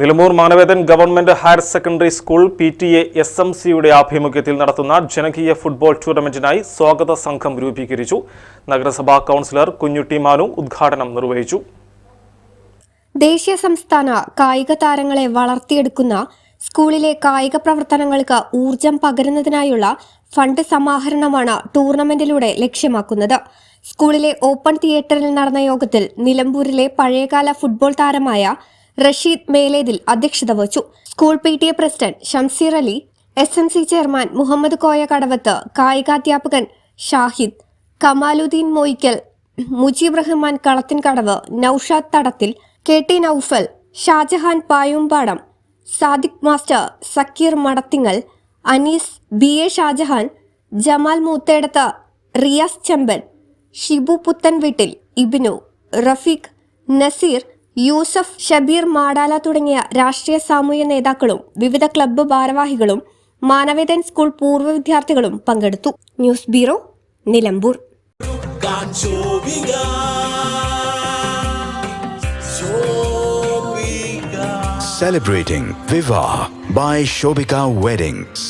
Nilambur Manavedan government higher secondary school P T A S M സിയുടെ ആഭിമുഖ്യത്തിൽ നടത്തുന്ന ജനകീയ ഫുട്ബോൾ ടൂർണമെന്റിനായി സ്വാഗത സംഘം രൂപീകരിച്ചു. നഗരസഭാ കൗൺസിലർ കുഞ്ഞുട്ടി മാനു ഉദ്ഘാടനം നിർവഹിച്ചു. ദേശീയ സംസ്ഥാന കായിക താരങ്ങളെ വളർത്തിയെടുക്കുന്ന സ്കൂളിലെ കായിക പ്രവർത്തനങ്ങൾക്ക് ഊർജം പകരുന്നതിനായുള്ള ഫണ്ട് സമാഹരണമാണ് ടൂർണമെന്റിലൂടെ ലക്ഷ്യമാക്കുന്നത്. സ്കൂളിലെ ഓപ്പൺ തിയേറ്ററിൽ നടന്ന യോഗത്തിൽ നിലമ്പൂരിലെ പഴയകാല ഫുട്ബോൾ താരമായ റഷീദ് മേലേതിൽ അധ്യക്ഷത വഹിച്ചു. School P T A president Shamseer Ali S M C chairman Muhammed Koya Kadavath കായികാധ്യാപകൻ Shahid Kamaluddin Moykkal Mujeeb Rahman Kalathinkadavu Naushad Thadathil K T Naufal Shajahan Payumpadam Sadiq master Sakkir Madathingal Anees B A Shajahan Jamal Moothedath Riyas Chemban Shibu Puthan Veettil Ibinu Rafeeq Naseer Yusuf Shabeer Madala തുടങ്ങിയ രാഷ്ട്രീയ സാമൂഹ്യ നേതാക്കളും വിവിധ club ഭാരവാഹികളും Manavedan school പൂർവ വിദ്യാർത്ഥികളും പങ്കെടുത്തു news bureau Nilambur Celebrating Viva by Shobika Weddings.